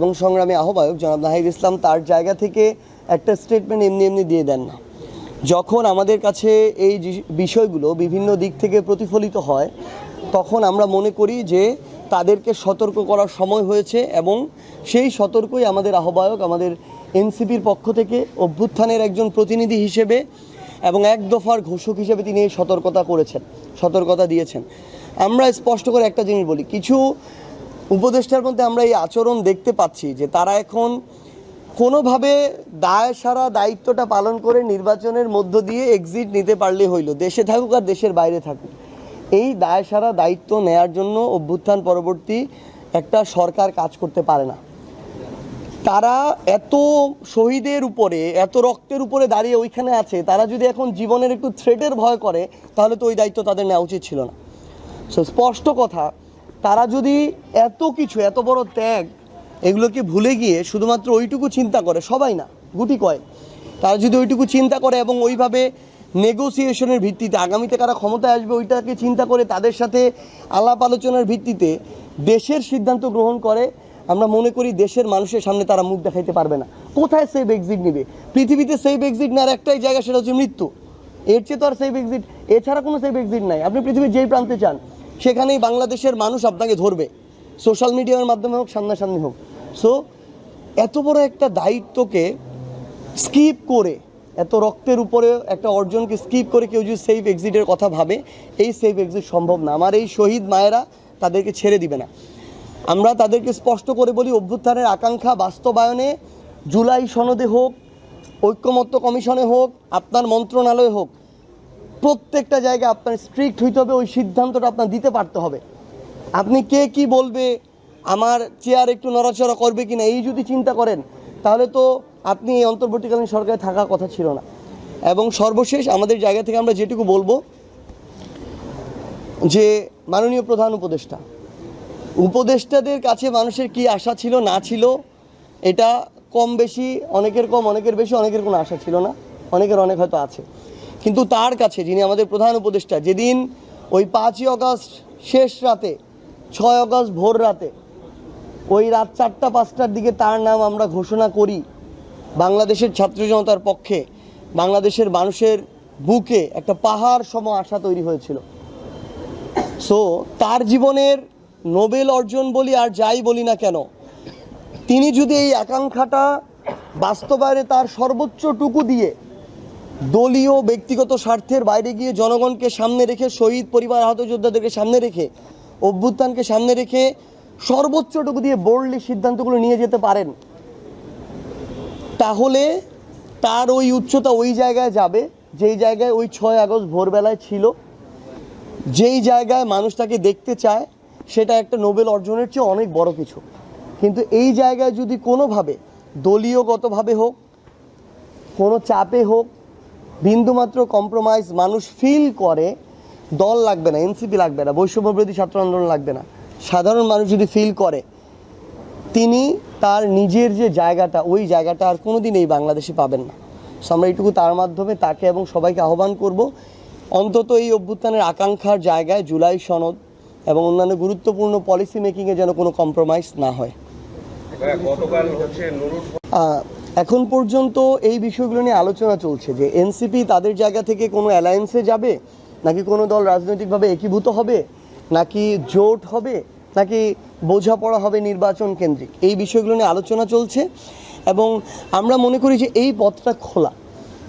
এবং সংগ্রামী আহ্বায়ক জনাব নাহিদ ইসলাম তার জায়গা থেকে একটা স্টেটমেন্ট এমনি এমনি দিয়ে দেন না। যখন আমাদের কাছে এই বিষয়গুলো বিভিন্ন দিক থেকে প্রতিফলিত হয়, তখন আমরা মনে করি যে তাদেরকে সতর্ক করার সময় হয়েছে এবং সেই সতর্কই আমাদের আহ্বায়ক, আমাদের এনসিপির পক্ষ থেকে অভ্যুত্থানের একজন প্রতিনিধি হিসেবে এবং এক দফার ঘোষক হিসেবে তিনি এই সতর্কতা করেছেন, সতর্কতা দিয়েছেন। আমরা স্পষ্ট করে একটা জিনিস বলি, কিছু উপদেষ্টার মধ্যে আমরা এই আচরণ দেখতে পাচ্ছি যে তারা এখন কোনোভাবে দায় সারা দায়িত্বটা পালন করে নির্বাচনের মধ্য দিয়ে এক্সিট নিতে পারলে হইল, দেশে থাকুক আর দেশের বাইরে থাকুক। এই দায় সারা দায়িত্ব নেয়ার জন্য অভ্যুত্থান পরবর্তী একটা সরকার কাজ করতে পারে না। তারা এত শহীদের উপরে, এত রক্তের উপরে দাঁড়িয়ে ওইখানে আছে, তারা যদি এখন জীবনের একটু থ্রেটের ভয় করে, তাহলে তো ওই দায়িত্ব তাদের নেওয়া উচিত ছিল না। সো স্পষ্ট কথা তারা যদি এত কিছু, এত বড় ত্যাগ এগুলোকে ভুলে গিয়ে শুধুমাত্র ওইটুকু চিন্তা করে, সবাই না, গুটি কয় তারা যদি ওইটুকু চিন্তা করে এবং ওইভাবে নেগোসিয়েশনের ভিত্তিতে, আগামীতে কারা ক্ষমতায় আসবে ওইটাকে চিন্তা করে তাদের সাথে আলাপ আলোচনার ভিত্তিতে দেশের সিদ্ধান্ত গ্রহণ করে, আমরা মনে করি দেশের মানুষের সামনে তারা মুখ দেখাইতে পারবে না। কোথায় সেফ এক্সিট নেবে? পৃথিবীতে সেফ এক্সিট নেওয়ার একটাই জায়গা সেটা হচ্ছে মৃত্যু। এর চেয়ে তো আর সেফ এক্সিট এছাড়া কোনো সেফ এক্সিট নাই। আপনি পৃথিবীর যেই প্রান্তে চান সেখানেই বাংলাদেশের মানুষ আপনাকে ধরবে। সোশ্যাল মিডিয়ার মাধ্যমে হোক, সামনাসামনি হোক। সো এত বড় একটা দায়িত্বকে স্কিপ করে, এত রক্তের উপরে একটা অর্জনকে স্কিপ করে কেউ যদি সেফ এক্সিটের কথা ভাবে, এই সেফ এক্সিট সম্ভব না। আমার এই শহীদ মায়েরা তাদেরকে ছেড়ে দিবে না। আমরা তাদেরকে স্পষ্ট করে বলি, অভ্যুত্থানের আকাঙ্ক্ষা বাস্তবায়নে জুলাই সনদে হোক, ঐক্যমত্য কমিশনে হোক, আপনার মন্ত্রণালয়ে হোক প্রত্যেকটা জায়গায় আপনার স্ট্রিক্ট হইতে হবে, ওই সিদ্ধান্তটা আপনার দিতে পারতে হবে। আপনি কে কি বলবে, আমার চেয়ার একটু নড়াচড়া করবে কিনা, এই যদি চিন্তা করেন, তাহলে তো আপনি এই অন্তর্বর্তীকালীন সরকারে থাকার কথা ছিল না। এবং সর্বশেষ আমাদের জায়গা থেকে আমরা যেটুকু বলব, যে মাননীয় প্রধান উপদেষ্টা, উপদেষ্টাদের কাছে মানুষের কি আশা ছিল, না ছিল, এটা কম বেশি, অনেকের কম, অনেকের বেশি, অনেকের কোনো আশা ছিল না, অনেকের অনেক হয়তো আছে। কিন্তু তার কাছে, যিনি আমাদের প্রধান উপদেষ্টা, যেদিন ওই পাঁচই অগস্ট শেষ রাতে, ছয় অগস্ট ভোর রাতে, ওই রাত চারটা পাঁচটার দিকে তার নাম আমরা ঘোষণা করি, বাংলাদেশের ছাত্র জনতার পক্ষে, বাংলাদেশের মানুষের বুকে একটা পাহাড় সম আশা তৈরি হয়েছিল। সো তার জীবনের নোবেল অর্জন বলি আর যাই বলি না কেন, তিনি যদি এই আকাঙ্ক্ষাটা বাস্তবায়নে তার সর্বোচ্চটুকু দিয়ে দলীয় ব্যক্তিগত স্বার্থের বাইরে গিয়ে জনগণকে সামনে রেখে, শহীদ পরিবার আহত যোদ্ধাদেরকে সামনে রেখে, অভ্যুত্থানকে সামনে রেখে সর্বোচ্চটুকু দিয়ে বোল্ডলি সিদ্ধান্তগুলো নিয়ে যেতে পারেন। তাহলে তার ওই উচ্চতা ওই জায়গায় যাবে, যেই জায়গায় ওই ছয় আগস্ট ভোরবেলায় ছিল, যেই জায়গায় মানুষ তাকে দেখতে চায়, সেটা একটা নোবেল অর্জনের চেয়ে অনেক বড় কিছু। কিন্তু এই জায়গায় যদি কোনোভাবে দলীয়গতভাবে হোক, কোনো চাপে হোক বিন্দুমাত্র কম্প্রোমাইজ মানুষ ফিল করে দল লাগবে না এনসিপি লাগবে না বৈষম্যবিরোধী ছাত্র আন্দোলন লাগবে না। সাধারণ মানুষ যদি ফিল করে তিনি তার নিজের যে জায়গাটা ওই জায়গাটা আর কোনোদিন এই বাংলাদেশে পাবেন না। সো আমরা এইটুকু তার মাধ্যমে তাকে এবং সবাইকে আহ্বান করব অন্তত এই অভ্যুত্থানের আকাঙ্ক্ষার জায়গায় জুলাই সনদ এবং অন্যান্য গুরুত্বপূর্ণ পলিসি মেকিংয়ে যেন কোনো কম্প্রোমাইজ না হয়। গতকাল হচ্ছে এখন পর্যন্ত এই বিষয়গুলো নিয়ে আলোচনা চলছে যে এনসিপি তাদের জায়গা থেকে কোনো অ্যালায়েন্সে যাবে? নাকি কোনো দল রাজনৈতিকভাবে একীভূত হবে? নাকি জোট হবে? নাকি বোঝাপড়া হবে নির্বাচন কেন্দ্রিক? এই বিষয়গুলো নিয়ে আলোচনা চলছে এবং আমরা মনে করি যে এই পথটা খোলা।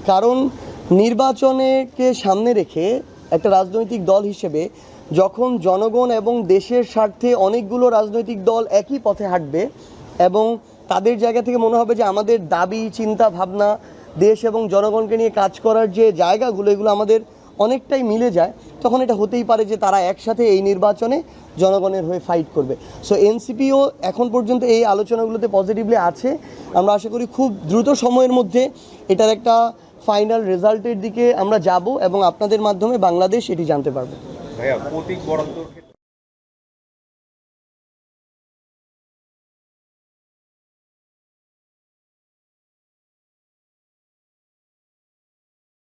কারণ নির্বাচনেকে সামনে রেখে একটা রাজনৈতিক দল হিসেবে যখন জনগণ এবং দেশের স্বার্থে অনেকগুলো রাজনৈতিক দল একই পথে হাঁটবে এবং তাদের জায়গা থেকে মনে হবে যে আমাদের দাবি, চিন্তা, ভাবনা দেশ এবং জনগণকে নিয়ে কাজ করার যে জায়গাগুলো, এগুলো আমাদের অনেকটাই মিলে যায়। তখন এটা হতেই পারে যে তারা একসাথে এই নির্বাচনে জনগণের হয়ে ফাইট করবে। সো এনসিপিও এখন পর্যন্ত এই আলোচনাগুলোতে পজিটিভলি আছে। আমরা আশা করি খুব দ্রুত সময়ের মধ্যে এটার একটা ফাইনাল রেজাল্টের দিকে আমরা যাব এবং আপনাদের মাধ্যমে বাংলাদেশ এটি জানতে পারবে। ভাইয়া প্রতীক ক্ষেত্রে